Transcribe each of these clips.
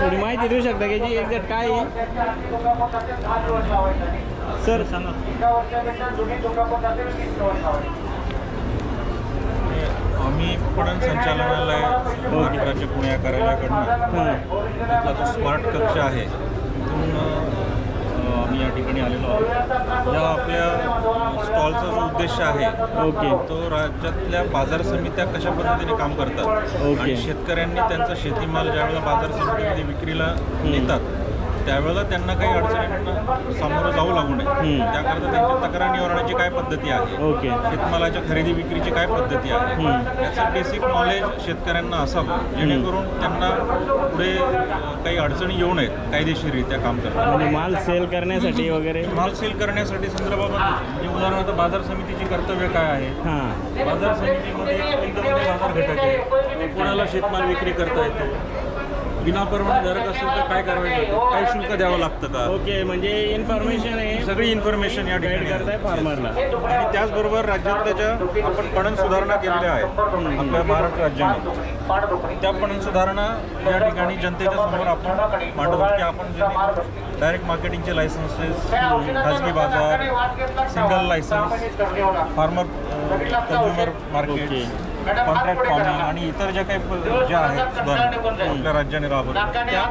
थोडी माहिती देऊ शकता की याची एक्झॅक्ट काय. सर सांगा. आम्ही पणन संचालनालय महाराष्ट्राच्या पुण्या कार्यालयाकडनं आपला जो स्मार्ट कक्ष आहे तिथून आम्ही या ठिकाणी आलेलो आहोत. या आपल्या स्टॉलचा जो उद्देश आहे ओके. तो राज्यातल्या बाजार समित्या कशा पद्धतीने काम करतात? ओके. आणि शेतकऱ्यांनी त्यांचा शेतीमाल ज्यावेळेला बाजार समितीमध्ये विक्रीला नेतात त्यावेळेला त्यांना काही अडचणींना सामोरं जाऊ लागू नये. त्याकरता त्यांच्या तक्रार निवारणाची काय पद्धती आहे? ओके. शेतमालाच्या खरेदी विक्रीची काय पद्धती आहे? हम्म. याचं बेसिक नॉलेज शेतकऱ्यांना असावं. जेणेकरून त्यांना पुढे काही अडचणी येऊ नयेत कायदेशीररित्या काम करताना. म्हणजे माल सेल करण्यासाठी वगैरे? माल सेल करण्यासाठी संदर्भामध्ये म्हणजे उदाहरणार्थ बाजार समितीची कर्तव्य काय आहे? हां. बाजार समितीमध्ये बाजार घटक आहे. कोणाला शेतमाल विक्री करता येतो? विनापरवानेधारक असेल तर काय कारवाई करतो काय शुल्क द्यावं लागतं का? ओके म्हणजे इन्फॉर्मेशन आहे सगळी इन्फॉर्मेशन या गाईड ठिकाणी करताय फार्मरला आणि त्याचबरोबर राज्यातल्या ज्या आपण पणन सुधारणा केलेल्या आहेत आपल्या महाराष्ट्र राज्याने त्या पणन सुधारणा या ठिकाणी जनतेच्या समोर आपण मांडतो की आपण जे डायरेक्ट मार्केटिंगचे लायसन्सेस खाजगी बाजार single licence farmer consumer market contract farming आणि इतर ज्या काही ज्या आहेत सुधारणा आपल्या राज्याने राबवल्या त्या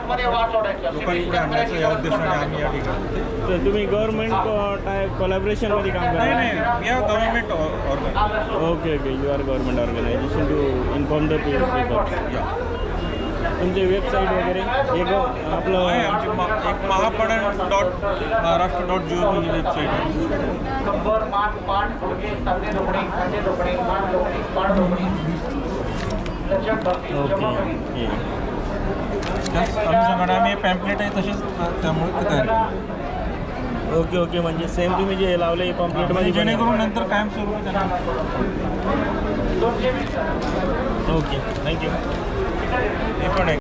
लोकांपुढे आणण्याचं या उद्देशाने आम्ही या ठिकाणी तर तुम्ही गव्हर्नमेंट कोलॅबरेशनमध्ये काम नाही करा नाही we are government organ okay okay you are government organisation to inform the people या तुमचे वेबसाईट वगैरे एक आहे आपलं आमची एक Mahapanan dot Maharashtra dot G O ही वेबसाईट आहे. ओके. आम्ही पॅम्पलेट आहे तशीच त्यामुळे ते तयार केली. ओके ओके म्हणजे सेम तुम्ही जे लावले म्हणजे पॉम्प्लेटमध्ये जेणेकरून नंतर दोनशे वीस. ओके थँक्यू हे पण आहे.